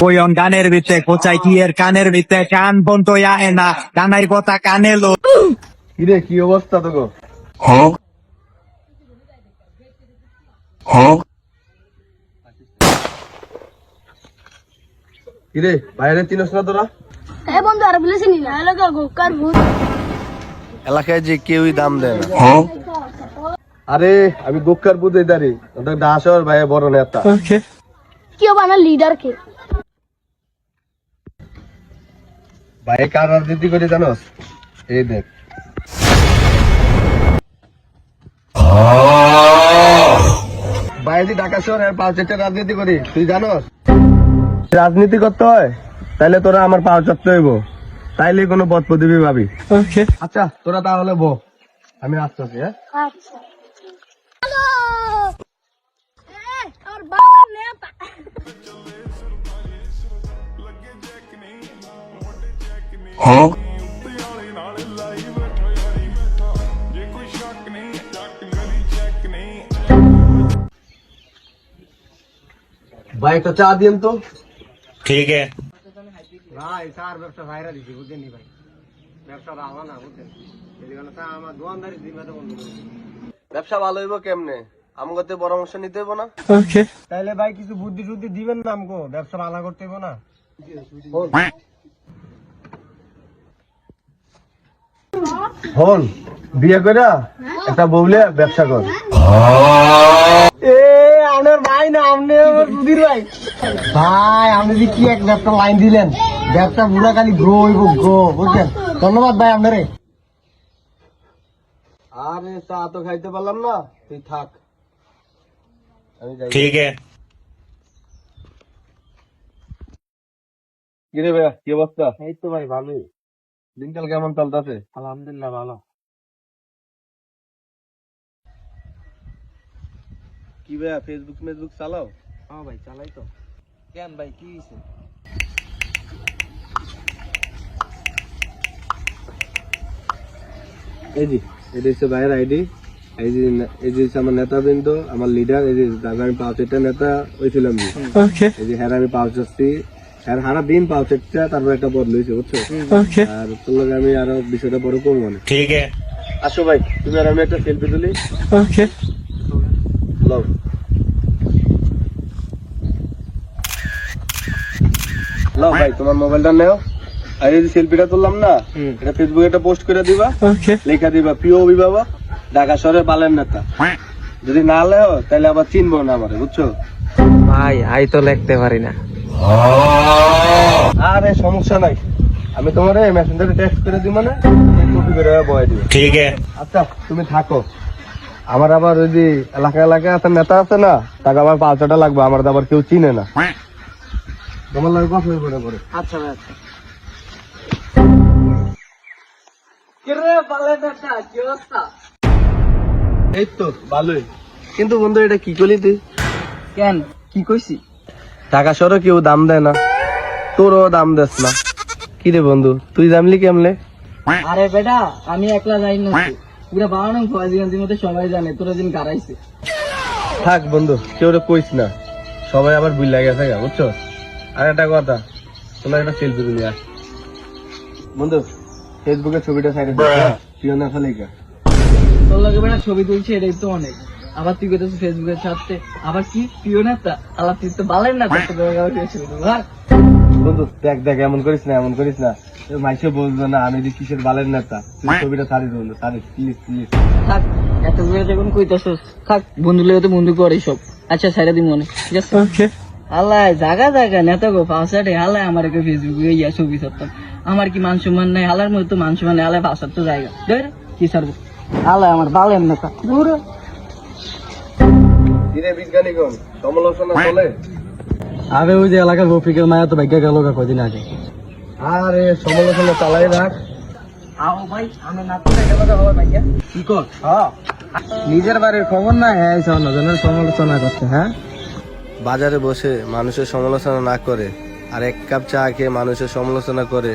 Coin গানের ভিতরে কোচাই কি এর কানের ভিতরে কান বন্ধ আয় না গানের কথা কানে লো। কিরে কি অবস্থা তো গো কিরে বাইরে চিনস না তোরা? এ বন্ধু আর বলেছি না? এলাকা গোকার ভূত? এলাকায় যে কেউই দাম দেয় না। আরে আমি গোক্কার বুধে দাঁড়ি ওদের দাসর ভাই বড় নেতা। কি হবে লিডার কে ভাই কার রাজনীতি করে জানোস? এই দেখ। বাইরে ঢাকা শহরের পাঁচ চারটা রাজনীতি করি তুই জানোস? রাজনীতি করতে হয় তাইলে তোরা আমার পাওয়ার চাপতে হইব তাইলে কোনো পদ পদবি পাবি আচ্ছা তোরা তাহলে বো আমি আসতেছি হ্যাঁ? আচ্ছা। হ্যালো আর বাবা নেতা ভাই একটা চা দিন তো ঠিক আছে ভাই চার ব্যবসা ভাইরা দিছি বুঝছেন নি ভাই ব্যবসা ভালো না বুঝছেন এদিকে চা আমার দোকানদারি দিন ব্যবসা ভালো হইব কেমনে? আমাকে পরামর্শ নিতে হইব না। তাইলে ভাই কিছু বুদ্ধি টুদ্ধি দিবেন না আমগো ব্যবসা ভালো করতে হইব না? হন। বিয়ে করে একটা বউলে ব্যবসা কর। এ আমার ভাই না আপনি আমার সুধীর ভাই। ভাই আপনি যে কি এক ব্যবসা লাইন দিলেন? ব্যবসা পুরা খালি গ্রো হইব গ্রো বুঝছেন? ধন্যবাদ ভাই আপনারে। আরে চা তো খাইতে পারলাম না। তুই থাক। আমি যাই। ঠিক আছে। কিরে ভাইয়া কি অবস্থা? এই তো ভাই ভালোই। দিনকাল কেমন চলতেছে? আলহামদুলিল্লাহ ভালো। কি ভাইয়া ফেসবুক ফেসবুক চালাও? হ্যাঁ ভাই চালাই তো। কেন ভাই কি হয়েছে এই এটা হচ্ছে ভাইয়ের আইডি। এই যে এই যে আমার নেতা বৃন্দ আমার লিডার এই যে আমি পাঁচটা নেতা হয়েছিলাম এই যে হ্যাঁ আমি পাঁচ আসছি আর সারা দিন একটা তারপর একটা বদল হয়েছে বুঝছ? আর তোর লগে আমি আরও বিষয়টা বড় কম মনে। ঠিক আছে। আসো ভাই তুমি আর আমি একটা সেলফি তুলি। লও লও ভাই তোমার মোবাইলটা নেও। আর এই যে সেলফিটা তুললাম না এটা ফেসবুকে একটা পোস্ট করে দিবা লেখা দিবা প্রিয় অভিভাবক ঢাকা শহরে বালের নেতা। যদি না লেও তাহলে আবার চিনবো না আমারে বুঝছ? ভাই আই তো লিখতে পারি না। আরে সমস্যা নাই। আমি তোমার মেসেঞ্জারে টেক্সট করে দিব মানে কপি করে বয়ে দিব। ঠিক আছে। আচ্ছা তুমি থাকো। আমার আবার ওই যে এলাকা এলাকায় একটা নেতা আছে না তাকে আবার পাঁচটা লাগবে আমার তো আবার কেউ চিনে না। তোমার লাগে কথা হয়ে পড়ে পড়ে আচ্ছা। ভাই এই তো ভালোই। কিন্তু বন্ধু এটা কি করলি তুই? কেন? কি কইছি? টাকা সরো কেউ দাম দেয় না। তোরও দাম দেস না। কি রে বন্ধু তুই জানলি কেমনে? আরে বেটা আমি একলা যাই না পুরো বানানো ফয়জিগঞ্জের মধ্যে সবাই জানে তোরা দিন গাড়াইছে। থাক বন্ধু কেউ রে কইস না। সবাই আবার বুঝ লাগে গেছে গা, বুঝছ? আর একটা কথা তোমার একটা সেলফি তুলি আস বন্ধু ফেসবুকে ছবিটা সাইডে প্রিয় না ফেলে গা তোর লাগে বেটা ছবি তুলছে এটাই তো অনেক। আবার তুই কইতেছিস ফেসবুকের সাথে আবার কি? প্রিয় না তা আলাপ তুই তো বালেন না করতে বন্ধু দেখ দেখ এমন করিস না এমন করিস না। মাইসে বলবে না আমি যে কিসের বালের নেতা? তুই ছবিটা সারি বন্ধু সারি প্লিজ প্লিজ থাক এত করে যখন কইতাছস থাক বন্ধু লেগে তো বন্ধু করে সব। আচ্ছা সাইরা দিই মনে ঠিক আছে? আল্লাহ জাগা জাগা নেতা গো পাঁচশাটে হালাই আমার কে ফেসবুকে ইয়া ছবি ছাড়তাম আমার কি মান সম্মান নাই? হালার মধ্যে তো মান সম্মান নেই পাঁচশাট তো জায়গা। ধর কি ছাড়বো? হালাই আমার বালের নেতা। দূর দিনে সমালোচনা চলে? আরে ওই যে এলাকার রফিকের মায়া তো ভাগ্য গেল কদিন আগে। আরে সমালোচনা চালাই রাখ। আও ভাই আমি না গেল হবে ভাইয়া। কি কর? হ্যাঁ। নিজের বাড়ির খবর না? হ্যাঁ সমালোচনা করছে হ্যাঁ? বাজারে বসে মানুষের সমালোচনা না করে আর এক কাপ চা খেয়ে মানুষের সমালোচনা করে,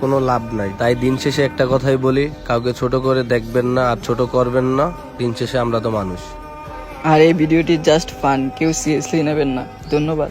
কোনো লাভ নাই। তাই দিন শেষে একটা কথাই বলি, কাউকে ছোট করে দেখবেন না আর ছোট করবেন না, দিন শেষে আমরা তো মানুষ। আর এই ভিডিওটি জাস্ট ফান কেউ সিরিয়াসলি নেবেন না। ধন্যবাদ।